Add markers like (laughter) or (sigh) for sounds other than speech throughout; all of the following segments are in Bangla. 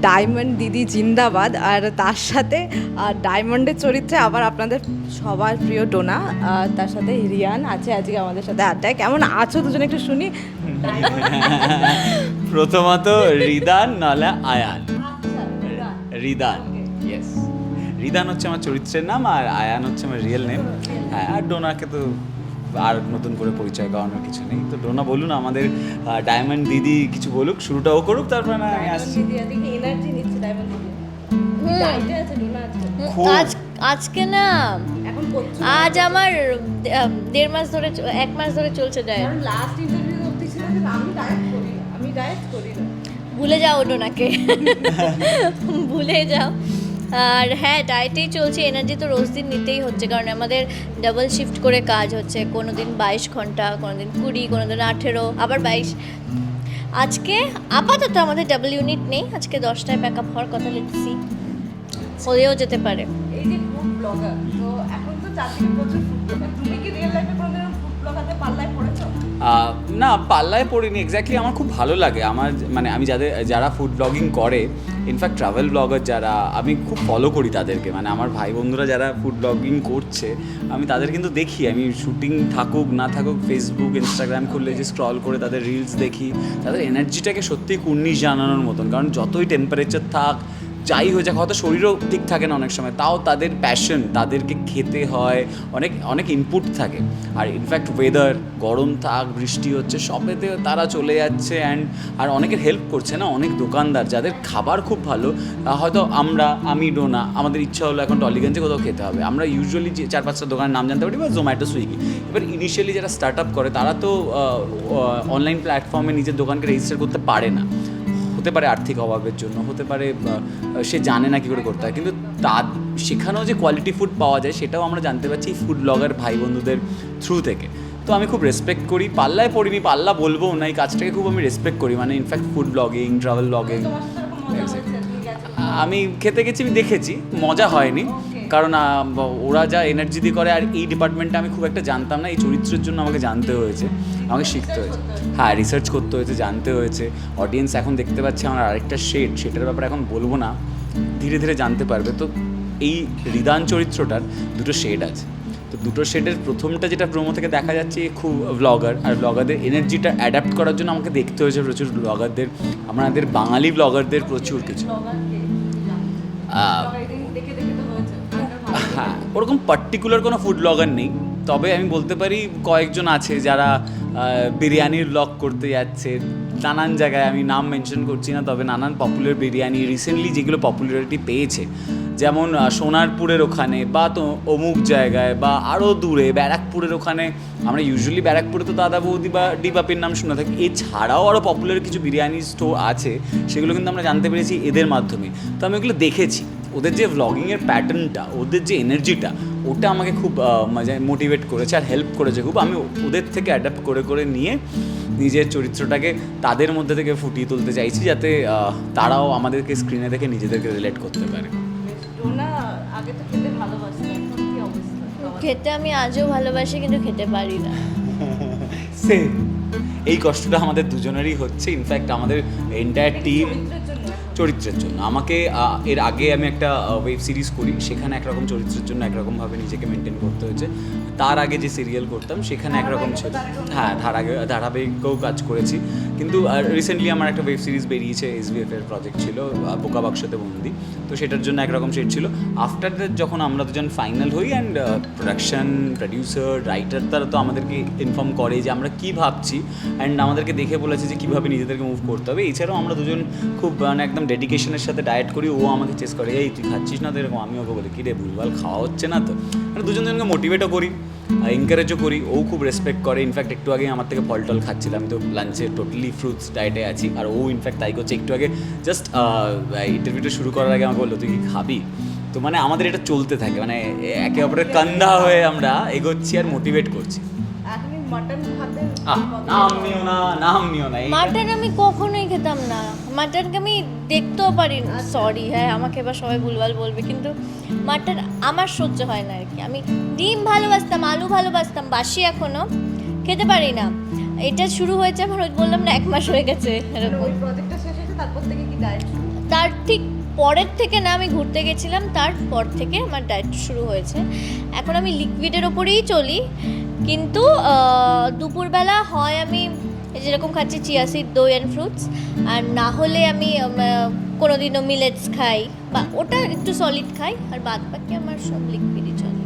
ডায়মন্ড দিদি জিন্দাবাদ। আর তার সাথে ডায়মন্ডের চরিত্রে আবার আপনাদের সবার প্রিয় ডোনা তার সাথে রিয়ান আছে আজকে আমাদের সাথে আড্ডায়। কেমন আছো দুজনে একটু শুনি? (laughs) প্রথমত রিদান, নাহলে আয়ান। রিদান ইয়েস রিদান হচ্ছে আমার চরিত্রের নাম আর আয়ান হচ্ছে আমার রিয়েল নেম হ্যাঁ আর ডোনাকে তো আর নতুন করে পরিচয় করানোর কিছু নেই। তো ডোনা বলুন আমাদের ডায়মন্ড দিদি কিছু বলুক শুরুটা ও করুক তারপরে না আমি আসছি। এনার্জি নিচ্ছে ডায়মন্ড দিদি। ডায়েটে আছে ডোনা আছে। খুব। আজ আজকে না আজ আমার দেড় মাস ধরে চ- এক মাস ধরে চলছে ডায়েট কারণ লাস্ট ইন্টারভিউ অবধি ছিল আমি ডায়েট করি আমি ডায়েট করি না। ভুলে যাও ডোনাকে। (laughs) ভুলে যাও। আর হ্যাঁ ডায়েটেই চলছে এনার্জি তো রোজ দিন নিতেই হচ্ছে, কারণ আমাদের ডাবল শিফট করে কাজ হচ্ছে কোনো দিন বাইশ ঘণ্টা কোনো দিন কুড়ি কোনো দিন আঠেরো, আবার বাইশ। আজকে আপাতত আমাদের ডাবল ইউনিট নেই, আজকে দশটায় প্যাক আপ হওয়ার কথা লিখছি হয়েও যেতে পারে। এই যে ব্লগার তো এখন তো চারদিকে প্রচুর না, পাল্লায় পড়িনি এক্স্যাক্টলি আমার খুব ভালো লাগে। আমার মানে আমি যাদের, যারা ফুড ব্লগিং করে ইনফ্যাক্ট ট্রাভেল ব্লগার যারা, আমি খুব ফলো করি তাদেরকে। মানে আমার ভাই বন্ধুরা যারা ফুড ব্লগিং করছে, আমি তাদের কিন্তু দেখি। আমি শুটিং থাকুক, না থাকুক ফেসবুক ইনস্টাগ্রাম খুললে যে স্ক্রল করে তাদের রিলস দেখি। তাদের এনার্জিটাকে সত্যিই কুর্নিশ জানানোর মতন। কারণ যতই টেম্পারেচার থাক যাই হয়ে যাক, হয়তো শরীরও ঠিক থাকে না অনেক সময়, তাও তাদের প্যাশন তাদেরকে খেতে হয়, অনেক অনেক ইনপুট থাকে। আর ইনফ্যাক্ট ওয়েদার গরম থাক, বৃষ্টি হচ্ছে, সবেতে তারা চলে যাচ্ছে অ্যান্ড আর অনেকের হেল্প করছে না, অনেক দোকানদার, যাদের খাবার খুব ভালো হয়তো আমরা আমি ডোনা আমাদের ইচ্ছা হলো এখন টলিগঞ্জে কোথাও খেতে হবে। আমরা ইউজুয়ালি যে চার পাঁচটা দোকানের নাম জানতে পারি বা জোম্যাটো সুইগি এবার ইনিশিয়ালি যারা স্টার্ট আপ করে, তারা তো অনলাইন প্ল্যাটফর্মে নিজের দোকানকে রেজিস্টার করতে পারে না। হতে পারে আর্থিক অভাবের জন্য হতে পারে সে জানে না কী করে করতে হয়। কিন্তু তার সেখানেও যে কোয়ালিটি ফুড পাওয়া যায় সেটাও আমরা জানতে পারছি ফুড ব্লগার ভাই বন্ধুদের থ্রু থেকে। তো আমি খুব রেসপেক্ট করি পাল্লায় পড়িনি পাল্লা বলব না এই কাজটাকে খুব আমি রেসপেক্ট করি। মানে in fact food blogging travel blogging আমি খেতে গেছি আমি দেখেছি মজা হয়নি। কারণ ওরা যা এনার্জি দিয়ে করে আর এই ডিপার্টমেন্টটা আমি খুব একটা জানতাম না এই চরিত্রের জন্য আমাকে জানতে হয়েছে আমাকে শিখতে হয়েছে। হ্যাঁ রিসার্চ করতে হয়েছে জানতে হয়েছে। অডিয়েন্স এখন দেখতে পাচ্ছে আমার আরেকটা শেড সেটার ব্যাপারে এখন বলব না ধীরে ধীরে জানতে পারবে। তো এই রিদান চরিত্রটার দুটো শেড আছে। তো দুটো শেডের প্রথমটা যেটা প্রোমো থেকে দেখা যাচ্ছে খুব ব্লগার আর ব্লগারদের এনার্জিটা অ্যাডাপ্ট করার জন্য আমাকে দেখতে হয়েছে প্রচুর ব্লগারদের আমাদের বাঙালি ব্লগারদের প্রচুর কিছু। হ্যাঁ ওরকম পার্টিকুলার কোনো ফুড ব্লগার নেই। তবে আমি বলতে পারি কয়েকজন আছে যারা বিরিয়ানির ব্লগ করতে যাচ্ছে। নানান জায়গায় আমি নাম মেনশন করছি না, তবে নানান পপুলার বিরিয়ানি রিসেন্টলি যেগুলো পপুলারিটি পেয়েছে। যেমন সোনারপুরের ওখানে বা তো অমুক জায়গায় বা আরও দূরে ব্যারাকপুরের ওখানে। আমরা ইউজুয়ালি ব্যারাকপুরে তো দাদা বৌদি বা ডিবাপির নাম শুনে থাকি। এছাড়াও আরও পপুলার কিছু বিরিয়ানি স্টোর আছে, সেগুলো কিন্তু আমরা জানতে পেরেছি এদের মাধ্যমে। তো আমি ওগুলো দেখেছি। ওদের যে ভ্লগিংয়ের প্যাটার্নটা ওদের যে এনার্জিটা ওটা আমাকে খুব মানে মোটিভেট করেছে আর হেল্প করেছে খুব। আমি ওদের থেকে অ্যাডাপ্ট করে করে নিয়ে নিজের চরিত্রটাকে তাদের মধ্যে থেকে ফুটিয়ে তুলতে চাইছি যাতে তারাও আমাদেরকে স্ক্রিনে দেখে নিজেদেরকে রিলেট করতে পারে। খেতে আমি আজও ভালোবাসি কিন্তু খেতে পারি না। (laughs) সেম এই কষ্টটা আমাদের দুজনেরই হচ্ছে। ইনফ্যাক্ট আমাদের এন্টায়ার টিম চরিত্রের জন্য। আমাকে এর আগে আমি একটা ওয়েব সিরিজ করি, সেখানে একরকম চরিত্রের জন্য একরকমভাবে নিজেকে মেনটেন করতে হয়েছে। তার আগে যে সিরিয়াল করতাম, সেখানে একরকম ছিল। হ্যাঁ ধারা ধারাবাহিকও কাজ করেছি। কিন্তু রিসেন্টলি আমার একটা ওয়েব সিরিজ বেরিয়েছে এসবিএফ এর প্রজেক্ট ছিল বোকা বাক্সতে বন্দি। তো সেটার জন্য একরকম সেট ছিল। আফটার দ্যাট যখন আমরা দুজন ফাইনাল হই অ্যান্ড প্রোডাকশন প্রডিউসার রাইটার তারা তো আমাদেরকে ইনফর্ম করে যে আমরা কী ভাবছি অ্যান্ড আমাদেরকে দেখে বলেছে যে কীভাবে নিজেদেরকে মুভ করতে হবে। এছাড়াও আমরা দুজন খুব মানে একদম ডেডিকেশনের সাথে ডায়েট করি, ও আমাকে চেস করে, এই, তুই খাচ্ছিস না তো? এরকম, আমি ওকে বলি, কী রে, ভুলভাল খাওয়া হচ্ছে না তো? মানে দুজন দুজনকে মোটিভেটও করি। এনকারেজও করি। ও খুব রেসপেক্ট করে। ইনফ্যাক্ট একটু আগে আমার থেকে ফল টল খাচ্ছিলাম আমি তো লাঞ্চে টোটালি ফ্রুটস ডায়েটে আছি। আর ও ইনফ্যাক্ট তাই করছে। একটু আগে জাস্ট ইন্টারভিউটা শুরু করার আগে আমাকে বলল, তুই কি খাবি? তো মানে আমাদের এটা চলতে থাকে। মানে একে অপরের কান্দা হয়ে আমরা এগোচ্ছি আর মোটিভেট করছি। মাটন খাতে নাম নিও না নাম নিও না মাটন আমি কখনোই খেতাম না। মাটনকে আমি দেখতেও পারি না। সরি হ্যাঁ আমাকে এবার সবাই ভুলভাল বলবে কিন্তু মাটন আমার সহ্য হয় না আর কি। আমি ডিম ভালোবাসতাম আলু ভালোবাসতাম বাসি এখনও খেতে পারি না। এটা শুরু হয়েছে আমার বললাম না এক মাস হয়ে গেছে এরকম। ওই প্রজেক্টটা শেষ হয়েছে তারপর থেকে কি ডায়েট তার ঠিক পরের থেকে না আমি ঘুরতে গেছিলাম তারপর থেকে আমার ডায়েট শুরু হয়েছে। এখন আমি লিকুইডের ওপরেই চলি। কিন্তু দুপুরবেলা হয় আমি যেরকম খাচ্ছি চিয়া সিড দই অ্যান্ড ফ্রুটস আর না হলে আমি কোনো দিনও মিলেটস খাই বা ওটা একটু সলিড খাই আর বাদ বাকি আমার সব লিকুইডই চলে।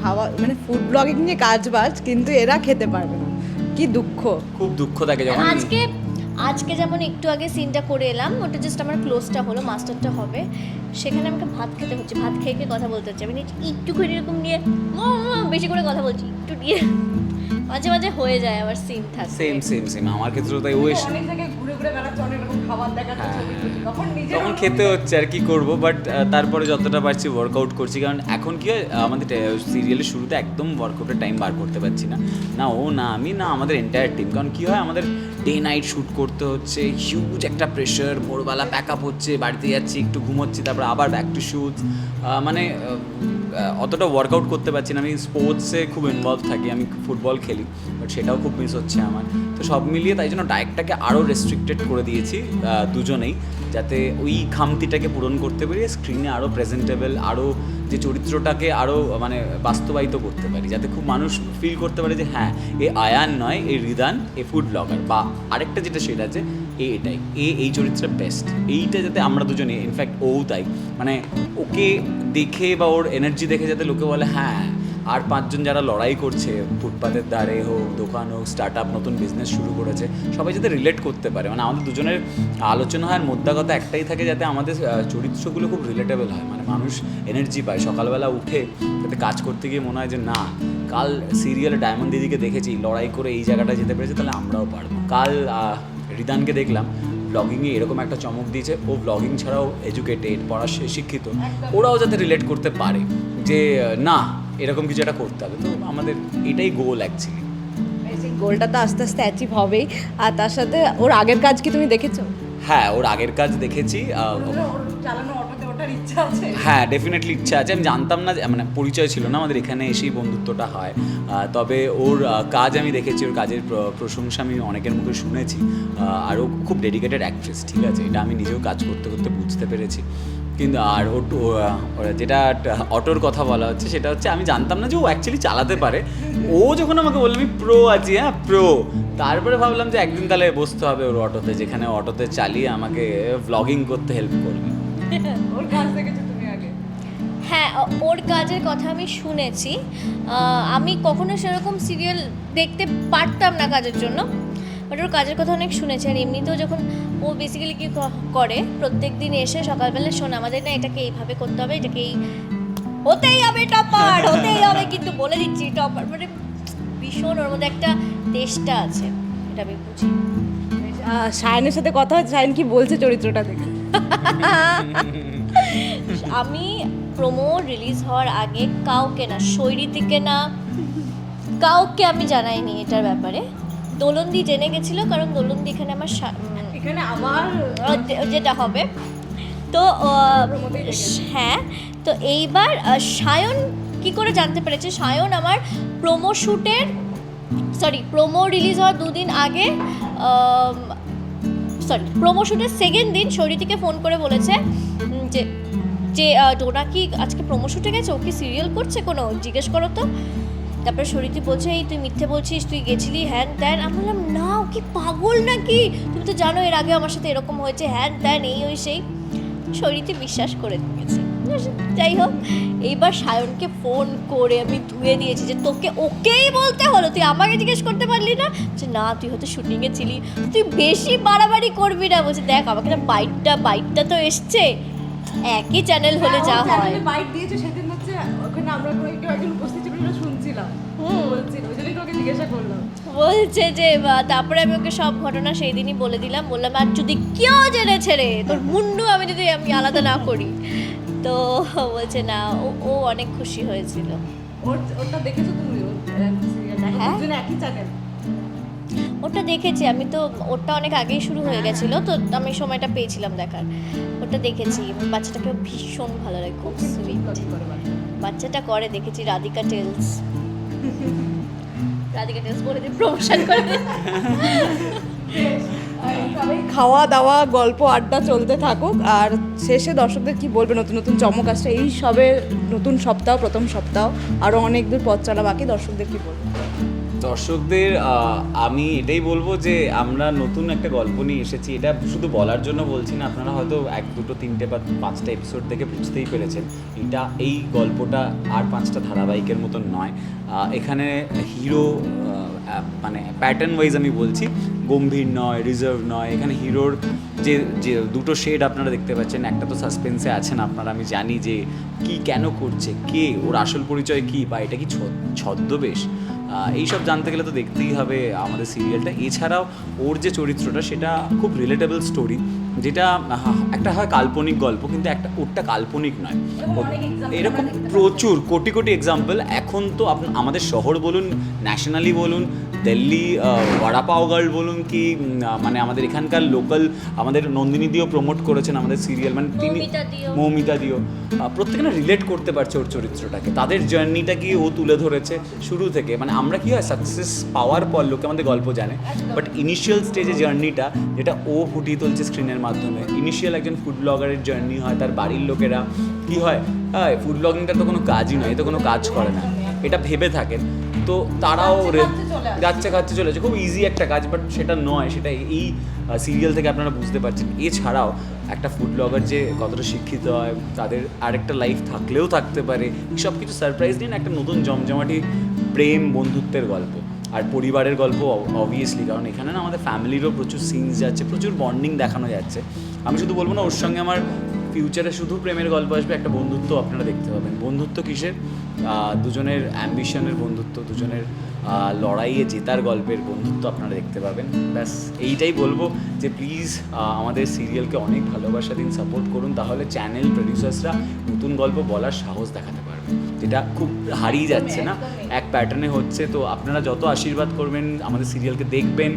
খাওয়া মানে ফুড ব্লগিং নিয়ে কাজ বাজ কিন্তু এরা খেতে পারবে না। কি দুঃখ। খুব দুঃখ থাকে যখন আজকে আজকে যেমন একটু আগে সিনটা করে এলাম ওটা জাস্ট আমার ক্লোজটা হলো মাস্টারটা হবে। সেখানে আমাকে ভাত খেতে হচ্ছে ভাত খেয়ে খেয়ে কথা বলতে হচ্ছে। আমি একটু করে এরকম নিয়ে বেশি করে কথা বলছি একটু নিয়ে। মাঝে মাঝে হয়ে যায় আবার সিন থাকে। সেম সেম সেম আমার ক্ষেত্রেও তাই। ও এসে অনেক জায়গায় ঘুরে ঘুরে বেড়াচ্ছে অনেক রকম খাবার দেখাচ্ছে হ্যাঁ। ছবি। তখন নিজের তখন খেতে হচ্ছে আর কি করব বাট তারপরে যতটা পারছি ওয়ার্কআউট করছি। কারণ এখন কি হয় আমাদের সিরিয়ালের শুরুতে একদম ওয়ার্কআউটের টাইম বার করতে পারছি না। না ও না আমি না আমাদের এন্টায়ার টিম কারণ কি হয় আমাদের ডে নাইট শ্যুট করতে হচ্ছে। হিউজ একটা প্রেশার ভোরবেলা প্যাক আপ হচ্ছে, বাড়িতে যাচ্ছি, একটু ঘুমোচ্ছি, তারপর আবার ব্যাক টু শ্যুট মানে অতটা ওয়ার্কআউট করতে পারছি না। আমি স্পোর্টসে খুব ইনভলভ থাকি, আমি ফুটবল খেলি বাট সেটাও খুব মিস হচ্ছে আমার। তো সব মিলিয়ে তাই জন্য ডায়েটটাকে আরও রেস্ট্রিক্টেড করে দিয়েছি দুজনেই, যাতে ওই খামতিটাকে পূরণ করতে পারি স্ক্রিনে আরও প্রেজেন্টেবল আরও যে চরিত্রটাকে আরও মানে বাস্তবায়িত করতে পারি, যাতে খুব মানুষ ফিল করতে পারে যে হ্যাঁ এ আয়ান নয়, এ রিদান, এ ফুড ব্লগার বা আরেকটা যেটা সেটা আছে এ এটাই, এ এই চরিত্রের বেস্ট এইটা যাতে আমরা দুজনে ইনফ্যাক্ট ও তাই। মানে ওকে দেখে বা ওর এনার্জি দেখে যাতে লোকে বলে হ্যাঁ আর পাঁচজন যারা লড়াই করছে, ফুটপাতের দ্বারে হোক, দোকান হোক স্টার্ট আপ নতুন বিজনেস শুরু করেছে, সবাই যাতে রিলেট করতে পারে। মানে আমাদের দুজনের আলোচনা হয় মোদ্দা কথা একটাই থাকে যাতে আমাদের চরিত্রগুলো খুব রিলেটেবল হয়। মানে মানুষ এনার্জি পায়, সকালবেলা উঠে যাতে কাজ করতে গিয়ে মনে হয় যে, না, কাল সিরিয়ালে ডায়মন্ড দিদিকে দেখেছি, লড়াই করে এই জায়গাটা যেতে পেরেছে, তাহলে আমরাও পারব। কাল রিদানকে দেখলাম ব্লগিংয়ে এরকম একটা চমক দিয়েছে। ও ব্লগিং ছাড়াও এডুকেটেড পড়া শিক্ষিত। ওরাও যাতে রিলেট করতে পারে যে না এরকম কিছু একটা করতে হবে। তো আমাদের এটাই গোল অ্যাকচুয়ালি সেই গোলটা তো আস্তে আস্তে অ্যাচিভ হবেই। আর তার সাথে ওর আগের কাজ কি তুমি দেখেছ? হ্যাঁ ওর আগের কাজ দেখেছি চালানো হ্যাঁ ডেফিনেটলি ইচ্ছা আছে। আমি জানতাম না মানে পরিচয় ছিল না আমাদের এখানে এসেই বন্ধুত্বটা হয়। তবে ওর কাজ আমি দেখেছি, ওর কাজের প্র- প্রশংসা আমি অনেকের মুখে শুনেছি। আর ও খুব ডেডিকেটেড অ্যাক্ট্রেস ঠিক আছে? এটা আমি নিজেও কাজ করতে করতে বুঝতে পেরেছি। কিন্তু আর ও যেটা অটোর কথা বলা হচ্ছে, সেটা হচ্ছে আমি জানতাম না যে ও অ্যাকচুয়ালি চালাতে পারে। ও যখন আমাকে বলল, আমি প্রো আছি হ্যাঁ প্রো তারপরে ভাবলাম যে একদিন তাহলে বসতে হবে ওর অটোতে, যেখানে অটোতে চালিয়ে আমাকে ভ্লগিং করতে হেল্প করবে। (laughs) ওর কাজ দেখেছ তুমি আগে? হ্যাঁ ওর কাজের কথা আমি শুনেছি। আমি কখনো সেরকম সিরিয়াল দেখতে পারতাম না কাজের জন্য বাট ওর কাজের কথা অনেক শুনেছি। আর এমনিতেও যখন ও বেসিক্যালি কি করে প্রত্যেক দিন এসে সকালবেলা শোন আমাদের না এটাকে এইভাবে করতে হবে এটাকে এই হতেই হবে টপার হতেই হবে কিন্তু বলে দিচ্ছি টপার মানে ভীষণ ওর মধ্যে একটা তেষ্টা আছে এটা আমি বুঝি। সায়নের সাথে কথা হচ্ছে সায়ন কি বলছে চরিত্রটা দেখে? আমি প্রোমো রিলিজ হওয়ার আগে কাউকে না শৈরীতিকে না কাউকে আমি জানাইনি এটার ব্যাপারে। দোলন্দি জেনে গেছিল কারণ দোলন্দি এখানে আমার এখানে যে- যেটা হবে। তো হ্যাঁ তো এইবার সায়ন কি করে জানতে পেরেছে? সায়ন আমার প্রোমো শ্যুটের সরি প্রোমো রিলিজ হওয়ার দুদিন আগে সরি প্রমোশনের সেকেন্ড দিন শরীরটিকে ফোন করে বলেছে যে যে ডোনা কি আজকে প্রমোশনটা গেছে? ও কি সিরিয়াল করছে কোনো? জিজ্ঞেস করো তো। তারপরে শরীতি বলছে, এই তুই মিথ্যে বলছিস, তুই গেছিলি, হ্যান ত্যান। আমি বললাম, না, ও কি পাগল নাকি? তুমি তো জানো এর আগে আমার সাথে এরকম হয়েছে, হ্যান ত্যান, এই ওই সেই। শরীরটি বিশ্বাস করে দিয়েছে। যাই হোক এইবার সায়নকে ফোন করে আমি ধুয়ে দিয়েছি যে তোকে ওকেই বলতে হলো তুই আমাকে জিজ্ঞেস করতে পারলি না? যে না তুই হয়তো শুটিংয়ে ছিলি। তুই বেশি বাড়াবাড়ি করবি না। বলছে দেখ আমাকে না বাইকটা বাইকটা তো এসছে। একই চ্যানেল হলে যা হয়। বাইক দিয়েছে সেদিন হচ্ছে ওখানে আমরা কেউ একজন উপস্থিত ছিল শুনছিলাম। বলছে যে বা, তারপরে আমি ওকে সব ঘটনা সেই দিনই বলে দিলাম। বললাম আর যদি কেউ জেনেছে রে তোর মুন্ডু আমি যদি আমি আলাদা না করি তো বলছে না ও ও অনেক খুশি হয়েছিল। ওটা দেখেছ তুমি? হ্যাঁ। একই চ্যানেল ওটা দেখেছি আমি তো ওটা অনেক আগেই শুরু হয়ে গেছিল তো আমি সময়টা পেয়েছিলাম দেখার। ওটা দেখেছি বাচ্চাটাকে ভীষণ ভালো লাগে খুব সুইট বাচ্চাটা করে দেখেছি রাধিকা টেলস রাধিকা টেলস বলে দিই প্রমোশন করে। (laughs) খাওয়া দাওয়া গল্প, আড্ডা চলতে থাকুক। আর শেষে দর্শকদের কি বলবে? নতুন নতুন চমক আসছে। এই সবে নতুন সপ্তাহ, প্রথম সপ্তাহ। আরও অনেক দূর পথ চলা বাকি। দর্শকদের কি বলবে? দর্শকদের আমি এটাই বলব যে, আমরা নতুন একটা গল্প নিয়ে এসেছি। এটা শুধু বলার জন্য বলছি না, আপনারা হয়তো এক, দুটো, তিনটে বা পাঁচটা এপিসোড থেকে বুঝতেই পেরেছেন। এটা, এই গল্পটা আর পাঁচটা ধারাবাহিকের মতন নয়। এখানে হিরো মানে প্যাটার্ন ওয়াইজ আমি বলছি, গম্ভীর নয় রিজার্ভ নয়, এখানে হিরোর যে যে দুটো শেড আপনারা দেখতে পাচ্ছেন, একটা তো সাসপেন্সে আছেন আপনারা, আমি জানি যে কি কেন করছে, কে, ওর আসল পরিচয় কি, বা এটা কি ছদ্মবেশ? এইসব জানতে গেলে তো দেখতেই হবে আমাদের সিরিয়ালটা এছাড়াও ওর যে চরিত্রটা, সেটা খুব রিলেটেবল স্টোরি যেটা একটা হয় কাল্পনিক গল্প কিন্তু একটা ওরটা কাল্পনিক নয়। এরকম প্রচুর কোটি কোটি এক্সাম্পল এখন তো আমাদের শহর বলুন ন্যাশনালি বলুন দিল্লি গার্ল বলুন কি মানে আমাদের এখানকার লোকাল আমাদের নন্দিনী দিও প্রমোট করেছেন আমাদের সিরিয়াল মানে তিনি মৌমিতা দিও। প্রত্যেকে না রিলেট করতে পারছে ওর চরিত্রটাকে। তাদের জার্নিটা কি ও তুলে ধরেছে শুরু থেকে? মানে আমরা কি হয় সাকসেস পাওয়ার পর লোকে আমাদের গল্প জানে। বাট ইনিশিয়াল স্টেজে জার্নিটা যেটা ও ফুটিয়ে তুলছে স্ক্রিনের মাধ্যমে। ইনিশিয়াল একজন ফুড ব্লগারের জার্নি হয় তার বাড়ির লোকেরা। কি হয়? হ্যাঁ ফুড ব্লগিংটা তো কোনো কাজই নয় এ তো কোনো কাজ করে না। এটা ভেবে থাকেন। তো তারাও যাচ্ছে খাচ্ছে চলেছে খুব ইজি একটা কাজ বাট সেটা নয় সেটা এই সিরিয়াল থেকে আপনারা বুঝতে পারছেন। এছাড়াও একটা ফুড ব্লগার যে কতটা শিক্ষিত হয় তাদের আরেকটা লাইফ থাকলেও থাকতে পারে। সব কিছু সারপ্রাইজ নিয়ে একটা নতুন জমজমাটি প্রেম বন্ধুত্বের গল্প। আর পরিবারের গল্প অবভিয়াসলি কারণ এখানে না আমাদের ফ্যামিলিরও প্রচুর সিনস যাচ্ছে, প্রচুর বন্ডিং দেখানো যাচ্ছে। আমি শুধু বলব না, ওর সঙ্গে আমার ফিউচারে শুধু প্রেমের গল্প আসবে, একটা বন্ধুত্ব আপনারা দেখতে পাবেন। বন্ধুত্ব কিসের? দুজনের অ্যাম্বিশনের বন্ধুত্ব, দুজনের লড়াইয়ে জেতার গল্পের বন্ধুত্ব আপনারা দেখতে পাবেন। ব্যাস, এইটাই বলব যে প্লিজ আমাদের সিরিয়ালকে অনেক ভালোবাসা দিন সাপোর্ট করুন, তাহলে চ্যানেল প্রডিউসার্সরা নতুন গল্প বলার সাহস দেখাতে পারবে। যেটা খুব হারিয়ে যাচ্ছে না। এক প্যাটার্নে হচ্ছে তো আপনারা যত আশীর্বাদ করবেন আমাদের সিরিয়ালকে দেখবেন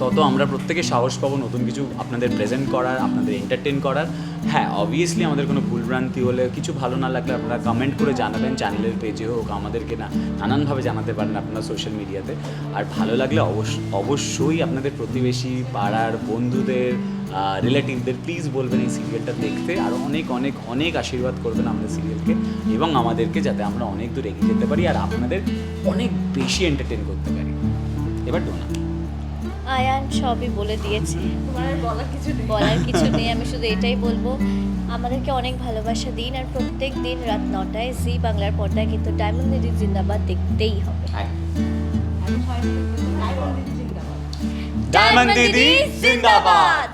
তত আমরা প্রত্যেকে সাহস পাবো নতুন কিছু আপনাদের প্রেজেন্ট করার আপনাদের এন্টারটেন করার। হ্যাঁ অবভিয়াসলি আমাদের কোনো ভুলভ্রান্তি হলে কিছু ভালো না লাগলে আপনারা কমেন্ট করে জানাবেন চ্যানেলের পেজে হোক আমাদেরকে না নানানভাবে জানাতে পারেন আপনারা সোশ্যাল মিডিয়াতে আর ভালো লাগলে অবশ্য অবশ্যই আপনাদের প্রতিবেশী পাড়ার বন্ধুদের রিলেটিভদের প্লিজ বলবেন এই সিরিয়ালটা দেখতে। আর অনেক অনেক অনেক আশীর্বাদ করবেন আমাদের সিরিয়ালকে এবং আমাদেরকে যাতে আমরা অনেক দূর এগিয়ে যেতে পারি আর আপনাদের অনেক বেশি এন্টারটেন করতে পারি। এবার ডোনা। আয়ান সবই বলে দিয়েছে। বলার কিছু নেই। বলার কিছু (laughs) নেই আমি শুধু এটাই বলব আমাদেরকে অনেক ভালোবাসা দিন আর প্রত্যেক দিন রাত নটায় জি বাংলার পর্দায় কিন্তু ডায়মন্ড দিদি জিন্দাবাদ দেখতেই হবে। ডায়মন্ড দিদি জিন্দাবাদ